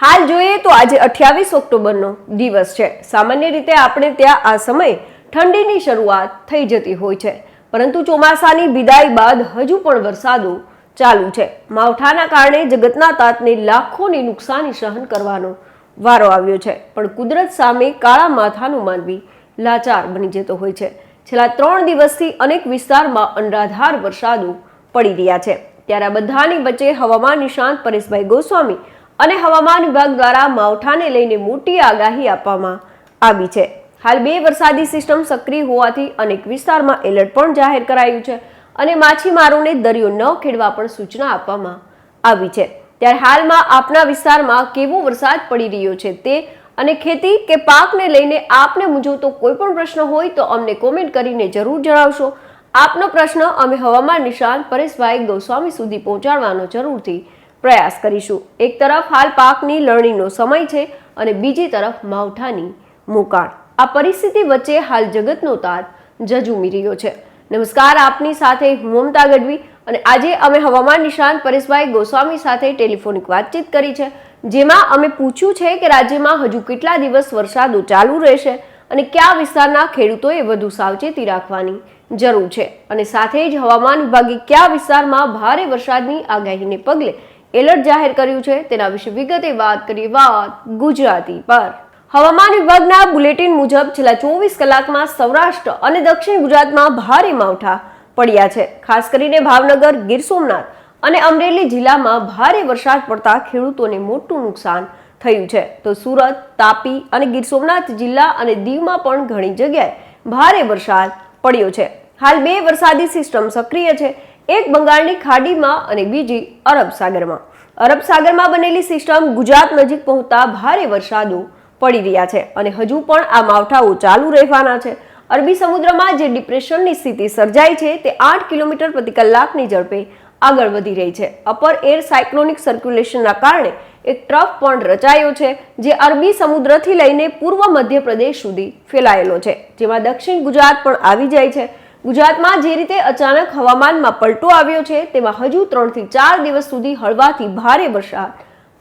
હાલ જોઈએ તો આજે અઠ્યાવીસ ઓક્ટોબરનો દિવસ છે. સામાન્ય રીતે આપણે ત્યાં આ સમયે ઠંડીની શરૂઆત થઈ જતી હોય છે. પરંતુ ચોમાસાની વિદાય બાદ હજુ પણ વરસાદો ચાલુ છે. માવઠાના કારણે જગતના તાતને લાખોની નુકસાની સહન કરવાનો વારો આવ્યો છે. પણ કુદરત સામે કાળા માથાનું માનવી લાચાર બની જતો હોય છે. છેલ્લા ત્રણ દિવસથી અનેક વિસ્તારમાં અનરાધાર વરસાદો પડી રહ્યા છે. ત્યારે આ બધાની વચ્ચે હવામાન નિષ્ણાંત પરેશભાઈ ગોસ્વામી અને હવામાન વિભાગ દ્વારા માવઠાને લઈને મોટી આગાહી આપવામાં આવી છે. હાલ બે વરસાદી સિસ્ટમ સક્રિય હોવાથી અનેક વિસ્તારમાં એલર્ટ પણ જાહેર કરાયું છે અને માછીમારોને દરિયો ન ખેડવા પણ સૂચના આપવામાં આવી છે. ત્યારે હાલમાં આપના વિસ્તારમાં કેવો વરસાદ પડી રહ્યો છે તે અને ખેતી કે પાકને લઈને આપને મૂંઝવતો કોઈ પણ પ્રશ્ન હોય તો અમને કોમેન્ટ કરીને જરૂર જણાવશો. આપનો પ્રશ્ન અમે હવામાન નિષ્ણાંત પરેશભાઈ ગોસ્વામી સુધી પહોંચાડવાનો જરૂરથી પ્રયાસ કરીશું. એક તરફ હાલ પાકની લણણીનો સમય છે અને બીજી તરફ માવઠાની મુકાણ. આ પરિસ્થિતિ વચ્ચે હાલ જગતનો તાત જજુમી રહ્યો છે. નમસ્કાર, આપની સાથે હું મમતા ગઢવી અને આજે અમે હવામાન નિષ્ણાંત પરેશભાઈ ગોસ્વામી સાથે ટેલિફોનિક વાતચીત કરી છે, જેમાં અમે પૂછ્યું છે કે રાજ્યમાં હજુ કેટલા દિવસ વરસાદો ચાલુ રહેશે અને કયા વિસ્તારના ખેડૂતોએ વધુ સાવચેતી રાખવાની જરૂર છે. અને સાથે જ હવામાન વિભાગે કયા વિસ્તારમાં ભારે વરસાદની આગાહીને પગલે એલર્ટ જાહેર કર્યું છે. તેના વિશે વિગતે વાત કરીએ વાત ગુજરાતી પર. હવામાન વિભાગના બુલેટિન મુજબ છેલ્લા ચોવીસ કલાકમાં સૌરાષ્ટ્ર અને દક્ષિણ ગુજરાતમાં ભારે માવઠા પડ્યા છે. ખાસ કરીને ભાવનગર, ગીર સોમનાથ અને અમરેલી જિલ્લામાં ભારે વરસાદ પડતા ખેડૂતોને મોટું નુકસાન થયું છે. તો સુરત, તાપી અને ગીર સોમનાથ જિલ્લા અને દીવમાં પણ ઘણી જગ્યાએ ભારે વરસાદ પડ્યો છે. હાલ બે વરસાદી સિસ્ટમ સક્રિય છે. એક બંગાળની ખાડીમાં અને બીજી અરબ સાગરમાં. અરબ સાગરમાં બનેલી સિસ્ટમ ગુજરાત નજીક પહોંચતા ભારે વરસાદો પડી રહ્યા છે અને હજુ પણ આ માવઠાઓ ચાલુ રહેવાના છે. અરબી સમુદ્રમાં જે ડિપ્રેશનની સ્થિતિ સર્જાઈ છે તે આઠ કિલોમીટર પ્રતિ કલાકની ઝડપે આગળ વધી રહી છે. અપર એર સાયક્લોનિક સર્ક્યુલેશનના કારણે એક ટ્રફ પણ રચાયો છે, જે અરબી સમુદ્રથી લઈને પૂર્વ મધ્યપ્રદેશ સુધી ફેલાયેલો છે, જેમાં દક્ષિણ ગુજરાત પણ આવી જાય છે. ગુજરાતમાં જે રીતે અચાનક હવામાનમાં પલટો આવ્યો છે, તેમાં હજુ ત્રણથી ચાર દિવસ સુધી હળવાથી ભારે વરસાદ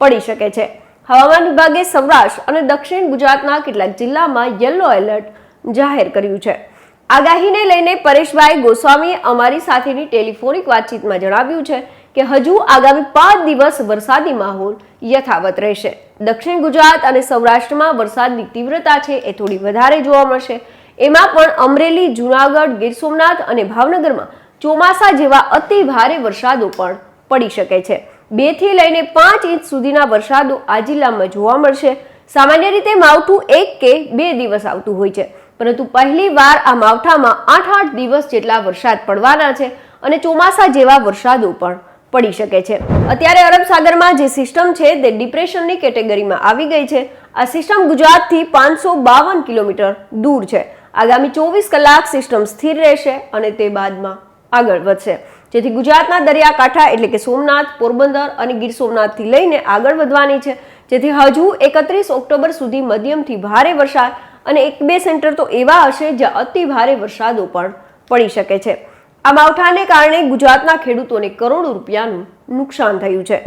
પડી શકે છે. હવામાન વિભાગે સૌરાષ્ટ્ર અને દક્ષિણ ગુજરાતના કેટલાક જિલ્લામાં યલો એલર્ટ જાહેર કર્યું છે. આગાહીને લઈને પરેશભાઈ ગોસ્વામીએ અમારી સાથેની ટેલિફોનિક વાતચીતમાં જણાવ્યું છે કે હજુ આગામી પાંચ દિવસ વરસાદી માહોલ યથાવત રહેશે. દક્ષિણ ગુજરાત અને સૌરાષ્ટ્રમાં વરસાદની તીવ્રતા છે એ થોડી વધારે જોવા મળશે. એમાં પણ અમરેલી, જુનાગઢ, ગીર સોમનાથ અને ભાવનગરમાં ચોમાસા જેવા અતિ ભારે વરસાદો પણ પડી શકે છે. બેથી લઈને પાંચ ઇંચ સુધીના વરસાદો આ જિલ્લામાં જોવા મળશે. સામાન્ય રીતે માવઠું એક કે બે દિવસ આવતું હોય છે. પરંતુ પહેલી વાર આ માવઠામાં આઠ આઠ દિવસ જેટલા વરસાદ પડવાના છે અને ચોમાસા જેવા વરસાદો પણ પડી શકે છે. અત્યારે અરબ સાગરમાં જે સિસ્ટમ છે તે ડિપ્રેશનની કેટેગરીમાં આવી ગઈ છે. આ સિસ્ટમ ગુજરાતથી પાંચસો બાવન કિલોમીટર દૂર છે. આગામી ચોવીસ કલાક સિસ્ટમ સ્થિર રહેશે અને તે બાદમાં આગળ વધશે. જેથી ગુજરાતના દરિયાકાંઠા એટલે કે સોમનાથ, પોરબંદર અને ગીર સોમનાથથી લઈને આગળ વધવાની છે. જેથી હજુ એકત્રીસ ઓક્ટોબર સુધી મધ્યમથી ભારે વરસાદ અને એક બે સેન્ટર તો એવા હશે જ્યાં અતિ ભારે વરસાદો પણ પડી શકે છે. આ માવઠાને કારણે ગુજરાતના ખેડૂતોને કરોડો રૂપિયાનું નુકસાન થયું છે.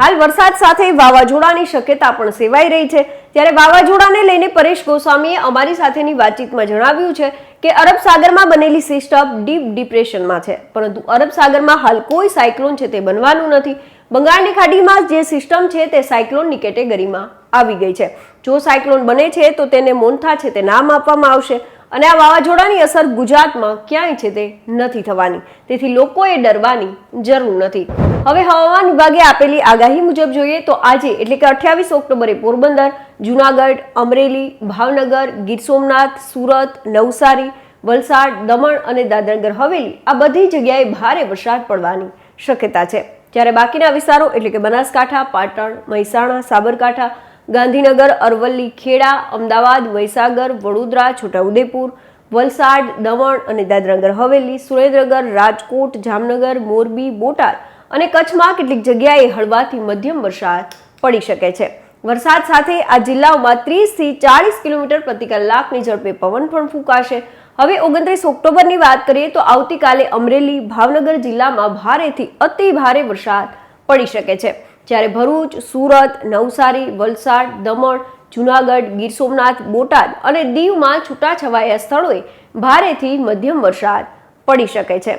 હાલ વરસાદ સાથે વાવાઝોડાની શક્યતા પણ સેવાઈ રહી છે. ત્યારે વાવાઝોડાને લઈને પરેશ ગોસ્વામીએ અમારી સાથેની વાતચીતમાં જણાવ્યું છે કે અરબ સાગરમાં બનેલી સિસ્ટમ ડીપ ડિપ્રેશનમાં છે. પરંતુ અરબ સાગરમાં હાલ કોઈ સાયક્લોન છે તે બનવાનું નથી. બંગાળની ખાડીમાં જે સિસ્ટમ છે તે સાયક્લોનની કેટેગરીમાં આવી ગઈ છે. જો સાયક્લોન બને છે તો તેને મોન્થા છે તે નામ આપવામાં આવશે. અને આ વાવાઝોડાની અસર ગુજરાતમાં ક્યાંય છે તે નથી થવાની. તેથી લોકોએ ડરવાની જરૂર નથી. હવે હવામાન વિભાગે આપેલી આગાહી મુજબ જોઈએ તો આજે એટલે કે અઠ્યાવીસ ઓક્ટોબરે પોરબંદર, જુનાગઢ, અમરેલી, ભાવનગર, ગીર સોમનાથ, સુરત, નવસારી, વલસાડ, દમણ અને દાદરનગર હવેલી આ બધી જગ્યાએ ભારે વરસાદ પડવાની શક્યતા છે. જ્યારે બાકીના વિસ્તારો એટલે કે બનાસકાંઠા, પાટણ, મહેસાણા, સાબરકાંઠા ગાંધીનગર, અરવલ્લી, ખેડા, અમદાવાદ, વૈસાગર, વડોદરા, છોટાઉદેપુર, વલસાડ, દમણ અને દાદરાનગર. હવેલી, સુરેન્દ્રનગર, રાજકોટ, જામનગર, મોરબી, બોટાદ અને કચ્છમાં કેટલીક જગ્યાએ હળવાથી મધ્યમ વરસાદ પડી શકે છે. વરસાદ સાથે આ જિલ્લાઓમાં ત્રીસથી ચાળીસ કિલોમીટર પ્રતિ કલાકની ઝડપે પવન પણ ફૂંકાશે. હવે ઓગણત્રીસ ઓક્ટોબરની વાત કરીએ તો આવતીકાલે અમરેલી, ભાવનગર જિલ્લામાં ભારેથી અતિ ભારે વરસાદ પડી શકે છે. જ્યારે ભરૂચ, સુરત, નવસારી, વલસાડ, દમણ, જુનાગઢ, ગીર સોમનાથ, બોટાદ અને દીવમાં છૂટાછવાયા સ્થળોએ ભારેથી મધ્યમ વરસાદ પડી શકે છે.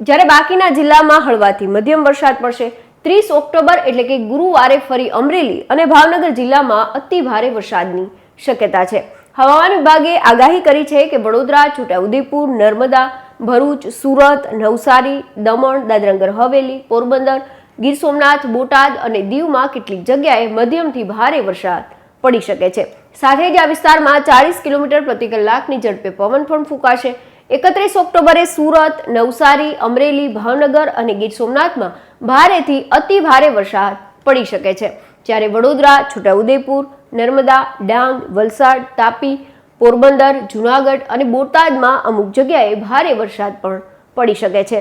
જ્યારે બાકીના જિલ્લામાં હળવાથી મધ્યમ વરસાદ પડશે, ત્રીસ ઓક્ટોબર એટલે કે ગુરુવારે ફરી અમરેલી અને ભાવનગર જિલ્લામાં અતિ ભારે વરસાદની શક્યતા છે. હવામાન વિભાગે આગાહી કરી છે કે વડોદરા, છોટાઉદેપુર, નર્મદા, ભરૂચ, સુરત, નવસારી, દમણ દાદરાનગર હવેલી, પોરબંદર ગીર સોમનાથ, બોટાદ અને દીવમાં કેટલીક જગ્યાએ મધ્યમથી ભારે વરસાદ પડી શકે છે. સાથે જ આ વિસ્તારમાં ચાલીસ કિલોમીટર પ્રતિ કલાકની ઝડપે પવન પણ ફૂંકાશે. એકત્રીસ ઓક્ટોબરે સુરત, નવસારી, અમરેલી, ભાવનગર અને ગીર સોમનાથમાં ભારેથી અતિ ભારે વરસાદ પડી શકે છે. જ્યારે વડોદરા, છોટાઉદેપુર, નર્મદા, ડાંગ, વલસાડ, તાપી, પોરબંદર, જુનાગઢ અને બોટાદમાં અમુક જગ્યાએ ભારે વરસાદ પણ પડી શકે છે.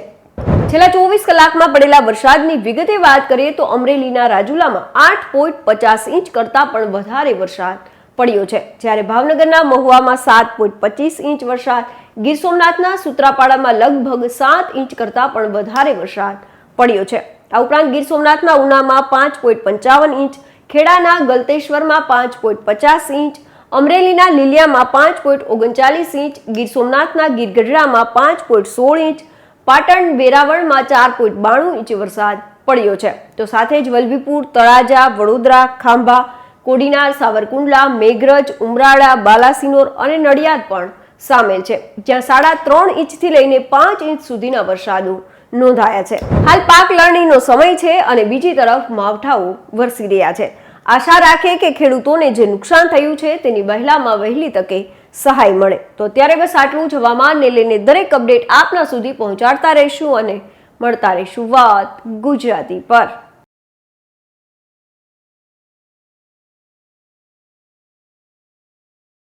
છેલ્લા ચોવીસ કલાકમાં પડેલા વરસાદની વિગતે વાત કરીએ તો અમરેલીના રાજુલામાં આઠ પોઈન્ટ પચાસ ઇંચ કરતાં પણ વધારે વરસાદ પડ્યો છે. જ્યારે ભાવનગરના મહુવામાં સાત પોઈન્ટ પચીસ ઇંચ વરસાદ, ગીર સોમનાથના સુત્રાપાડામાં લગભગ સાત ઇંચ કરતાં પણ વધારે વરસાદ પડ્યો છે. આ ઉપરાંત ગીર સોમનાથના ઉનામાં પાંચ પોઈન્ટ પંચાવન ઇંચ, ખેડાના ગલતેશ્વરમાં પાંચ પોઈન્ટ પચાસ ઇંચ, અમરેલીના લીલિયામાં પાંચ પોઈન્ટ ઓગણચાલીસ ઇંચ, ગીર સોમનાથના ગીરગઢડામાં પાંચ પોઈન્ટ સોળ ઇંચ પાટણ વેરાવળમાં ચાર પોઈન્ટ બાણું ઇંચ વરસાદ પડ્યો છે. તો સાથે જ વલભીપુર, તળાજા, વડોદરા, ખાંભા, કોડીનાર, સાવરકુંડલા, મેઘરજ, ઉમરાળા, બાલાસિનોર અને નડિયાદ પણ સામેલ છે. જ્યાં સાડા ત્રણ ઇંચથી લઈને પાંચ ઇંચ સુધીના વરસાદો નોંધાયા છે. હાલ પાક લણણીનો સમય છે અને બીજી તરફ માવઠાઓ વરસી રહ્યા છે. આશા રાખે કે ખેડૂતોને જે નુકસાન થયું છે તેની વહેલામાં વહેલી તકે સહાય મળે. તો અત્યારે બસ આટલું જ હવામાનને લઈને દરેક અપડેટ આપના સુધી પહોંચાડતા રહીશું અને મળતા રહીશું વાત ગુજરાતી પર.